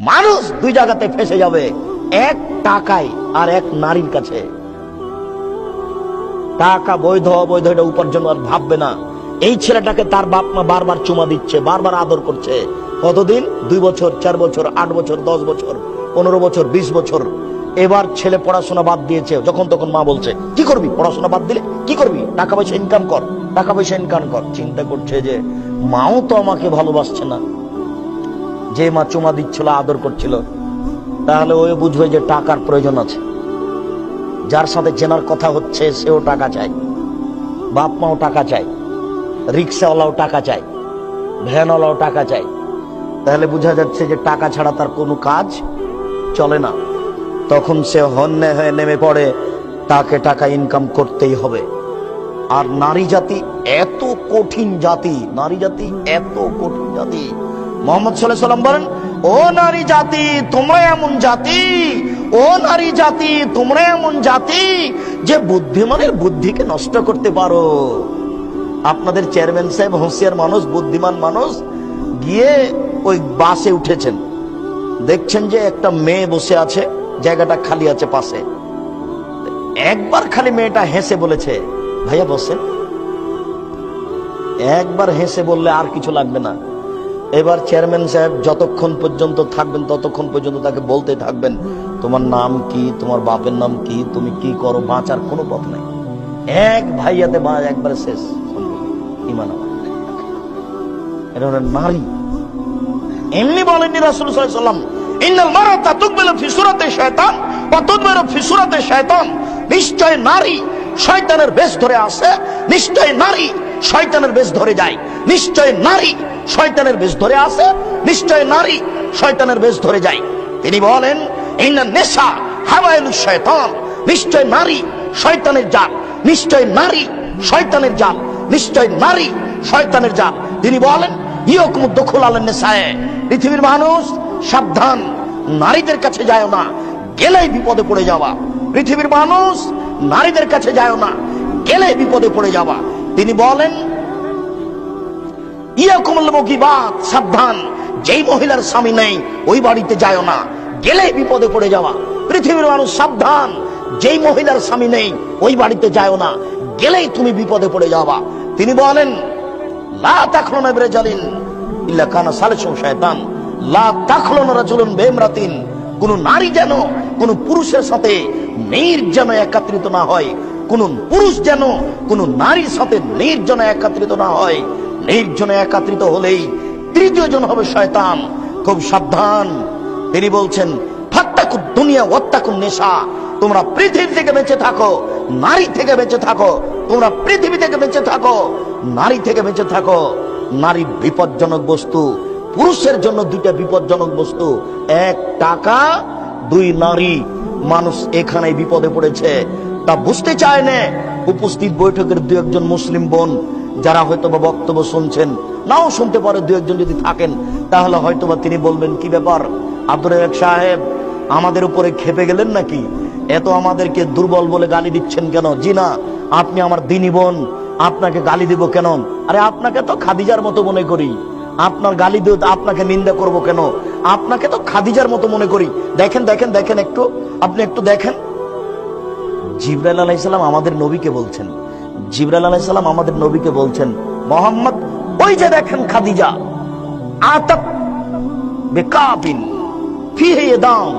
মানুষ দুই জায়গাতে ফেসে যাবে, এক টাকায় আর এক নারীর কাছে। টাকা বৈধ, অবৈধ, এটা উপার্জন আর ভাববে না। এই ছেলেটাকে তার বাপ মা বারবার চুমা দিচ্ছে, বারবার আদর করছে। কতদিন? দুই বছর, চার বছর, আট বছর, দশ বছর, পনেরো বছর, বিশ বছর। এবার ছেলে পড়াশোনা বাদ দিয়েছে, যখন তখন মা বলছে, কি করবি? পড়াশোনা বাদ দিলে কি করবি? টাকা পয়সা ইনকাম কর, টাকা পয়সা ইনকাম কর। চিন্তা করছে যে, মাও তো আমাকে ভালোবাসছে না। যে মা চুমা দিচ্ছিল, আদর করছিল, তাহলে ওই বুঝবে যে টাকার প্রয়োজন আছে। যার সাথে চেনার কথা হচ্ছে, সেও টাকা চায়। বাপ মাও টাকা চায়। রিক্সাওয়ালাও টাকা চায়। ভ্যানওয়ালাও টাকা চায়। তাহলে বোঝা যাচ্ছে যে টাকা ছাড়া তার কোনো কাজ চলে না। তখন সে হন্যে হয়ে নেমে পড়ে। তাকে টাকা ইনকাম করতেই হবে। আর নারী জাতি এত কঠিন জাতি, নারী জাতি এত কঠিন জাতি। মোহাম্মদ সাল্লাহ সাল্লাম বলেন, ও নারী জাতি, তোমরা এমন জাতি, ও নারী জাতি, তোমরা এমন জাতি যে বুদ্ধিমানের বুদ্ধিকে নষ্ট করতে পারো। আপনাদের চেয়ারম্যান সাহেব হোসিয়ার মানুষ, বুদ্ধিমান মানুষ গিয়ে ওই বাসে উঠেছেন। দেখছেন যে একটা মেয়ে বসে আছে, জায়গাটা খালি আছে পাশে। একবার খালি মেয়েটা হেসে বলেছে, ভাইয়া বসেন। একবার হেসে বললে আর কিছু লাগবে না। এবার চেয়ারম্যান সাহেব যতক্ষণ পর্যন্ত থাকবেন, ততক্ষণ পর্যন্ত তাকে বলতে থাকবেন, তোমার নাম কি? তোমার বাপের নাম কি? তুমি কি করো? বাঁচার কোনো পথ নাই। এক ভাইয়াতে বা একবারে শেষ। ইমান এটা হলো নারী এমনি বলেননি রাসূল সাল্লাম ইন্নাল শায়তান ওয়া তুদবিরু ফি শায়তান। নিশ্চয় নারী শয়তানের বেশ ধরে আসে নিশ্চয় নারী শয়তানের বেশ ধরে যায়। নিশ্চয় নারী শয়তানের বেশ ধরে আসে নিশ্চয় নারী শয়তানের বেশ ধরে যায়। তিনি বলেন নেশা হাওয়াইলু শয়তান, নিশ্চয় নারী শয়তানের জাল নিশ্চয় নারী শয়তানের জাল নিশ্চয় নারী শয়তানের জাল তিনি বলেন ইয়কুম দখল আলেন নেশায়, পৃথিবীর মানুষ সাবধান, নারীদের কাছে যায় না, গেলেই বিপদে পড়ে যাওয়া। পৃথিবীর মানুষ নারীদের কাছে যায় না গেলে বিপদে পড়ে যাওয়া। তিনি বলেন সাবধান। যেই মহিলার স্বামী নেই, ওই বাড়িতে যায় না। গেলে বিপদে পড়ে যাওয়া। পৃথিবীর মানুষ সাবধান। যেই মহিলার স্বামী নেই, ওই বাড়িতে যায় না। গেলেই তুমি বিপদে পড়ে যাওয়া। তিনি বলেন কানা নারী যেন, কোন পুরুষের সাথে যেন একাত্রিত না হয়। কোন পুরুষ যেন কোন নারীর সাথে নির্জনে একাত্রিত না হয়। নির্জনে একাত্রিত হলেই তৃতীয় জন হবে শয়তান। খুব সাবধান। তিনি বলছেন দুনিয়া নেশা তোমরা পৃথিবী থেকে বেঁচে থাকো, নারী থেকে বেঁচে থাকো, তোমরা পৃথিবী থেকে বেঁচে থাকো, নারী থেকে বেঁচে থাকো। নারী বিপজ্জনক বস্তু, পুরুষের জন্য দুইটা বিপজ্জনক বস্তু দুই নারী। মানুষ এখানে বিপদে পড়েছে। তা বুঝতে চায় না? উপস্থিত বৈঠকের দু একজন মুসলিম বোন, যারা হয়তো বা বক্তব্য শুনছেন, নাও শুনতে পারে দু একজন যদি থাকেন। তাহলে হয়তো বা তিনি বলবেন, কি ব্যাপার? আব্দুর সাহেব, আমাদের উপরে খেপে গেলেন নাকি? এত আমাদেরকে দুর্বল বলে গালি দিচ্ছেন কেন? জি না, আপনি আমার দিনী বোন, আপনাকে গালি দিব কেন? আরে আপনাকে তো খাদিজার মতো মনে করি। আপনার গালি দিয়ে আপনাকে নিন্দা করব কেন? আপনাকে তো খাদিজার মতো মনে করি। দেখেন দেখেন দেখেন একটু। আপনি একটু দেখেন। জিব্রাইল আলাইসাল্লাম আমাদের নবীকে বলছেন। জিব্রাইল আলাইসাল্লাম আমাদের নবীকে বলছেন, মোহাম্মদ, ওই যে দেখেন খাদিজা, আতাত বেকাবিন, ফিহে দাম,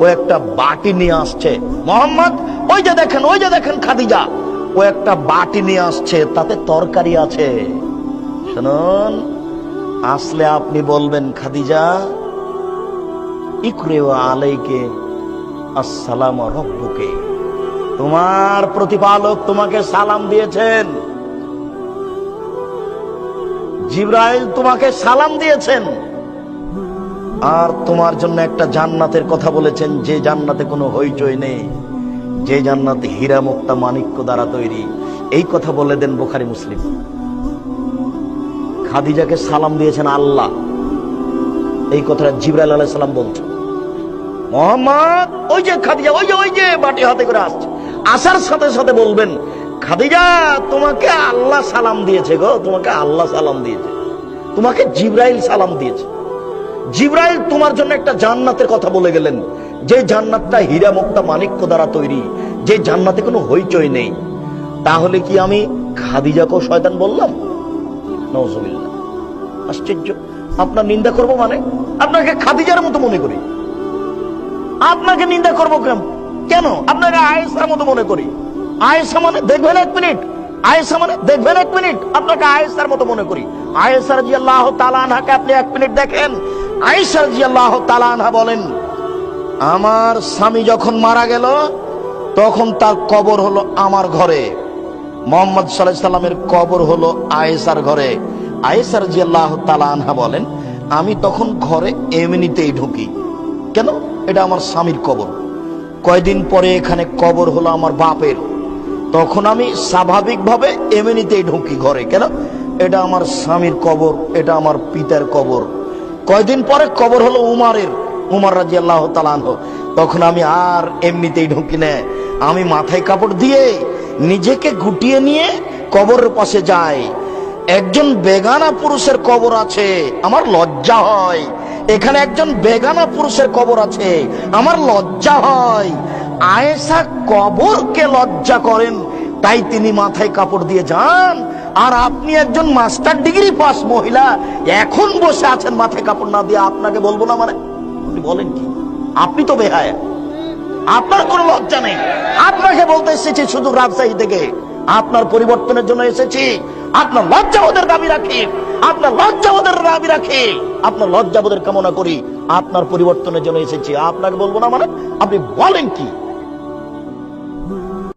ও একটা বাটি নিয়ে আসছে। মোহাম্মদ, ওই যে দেখেন, ওই যে দেখেন খাদিজা, ও একটা বাটি নিয়ে আসছে, তাতে তরকারি আছে। শুনুন, আসলে আপনি বলবেন, খাদিজা আলাইকে, আসসালাম রব্বুকে। তোমার প্রতিপালক তোমাকে সালাম দিয়েছেন। জিব্রাইল তোমাকে সালাম দিয়েছেন। আর তোমার জন্য একটা জান্নাতের কথা বলেছেন, যে জান্নাতে কোনো হইচই নেই। যে জান্নাত হীরা মুক্তা মানিক্য দ্বারা তৈরি। এই কথা বলে দেন বোখারি মুসলিম। খাদিজাকে সালাম দিয়েছেন আল্লাহ। এই কথাটা জিব্রাইল আলাইহিস সালাম বলছেন। মোহাম্মদ ওই যে খাদিজা, ওই যে ওই যে, বাটি হাতে করে আসছে। আসার সাথে সাথে বলবেন, খাদিজা, তোমাকে আল্লাহ সালাম দিয়েছে গো, তোমাকে আল্লাহ সালাম দিয়েছে। তোমাকে জিব্রাইল সালাম দিয়েছে। জিব্রাইল তোমার জন্য একটা জান্নাতের কথা বলে গেলেন। যে জান্নাতটা হীরা মুক্তা মানিক্য দ্বারা তৈরি, যে জান্নাতে কোনো হইচই নেই। তাহলে কি আমি খাদিজাকেও শয়তান বললাম? নজবিল্লা আশ্চর্য। আপনার নিন্দা করব মানে? আপনাকে খাদিজার মতো মনে করি। আপনাকে নিন্দা করব কেন কেন? আপনাকে আয়েসার মতো মনে করি। আয়েসা মানে দেখবেন এক মিনিট। আয়েসা মানে দেখবেন এক মিনিট। আপনাকে আয়েসার মতো মনে করি। আয়েসার জি আল্লাহ তালানহাকে আপনি এক মিনিট দেখেন। আয়েসার জি আল্লাহ তালানহা বলেন, আমার স্বামী যখন মারা গেল, তখন তার কবর হলো আমার ঘরে। মোহাম্মদ সাল্লাহ সাল্লামের কবর হলো আয়েসার ঘরে। আয়েসার জি আল্লাহ তালানহা বলেন, আমি তখন ঘরে এমনিতেই ঢুকি। কেন? এটা আমার স্বামীর কবর। কয়দিন পরে এখানে কবর হলো আমার বাপের। তখন আমি স্বাভাবিকভাবে এমনিতেই ঢুকি ঘরে, কেন? এটা আমার স্বামীর কবর, এটা আমার পিতার কবর। কয়দিন পরে কবর হলো উমারের, উমার রাজি আল্লাহ তালানহ তখন আমি আর এমনিতেই ঢুকি না। আমি মাথায় কাপড় দিয়ে নিজেকে গুটিয়ে নিয়ে কবরের পাশে যাই। একজন বেগানা পুরুষের কবর আছে, আমার লজ্জা হয়। এখানে একজন বেগানা পুরুষের কবর আছে। আমার লজ্জা হয় আয়েশা কবরকে লজ্জা করেন। তাই তিনি মাথায় কাপড় দিয়ে যান। আর আপনি একজন মাস্টার ডিগ্রি পাস মহিলা, এখন বসে আছেন মাথায় কাপড় না দিয়ে আপনাকে বলব না মানে? বলেন কি? আপনি তো বেহায়া। আপনার কোনো লজ্জা নেই। আপনাকে বলতে এসেছি শুধু রাজশাহী থেকে। আপনার পরিবর্তনের জন্য এসেছি। আপনার লজ্জা ওদের দাবি রাখে। আপনার লজ্জা ওদের দাবি রাখে। আপনার লজ্জা ওদের কামনা করি। আপনার পরিবর্তনের জন্য এসেছি। আপনাকে বলব না মানে আপনি বলেন কি?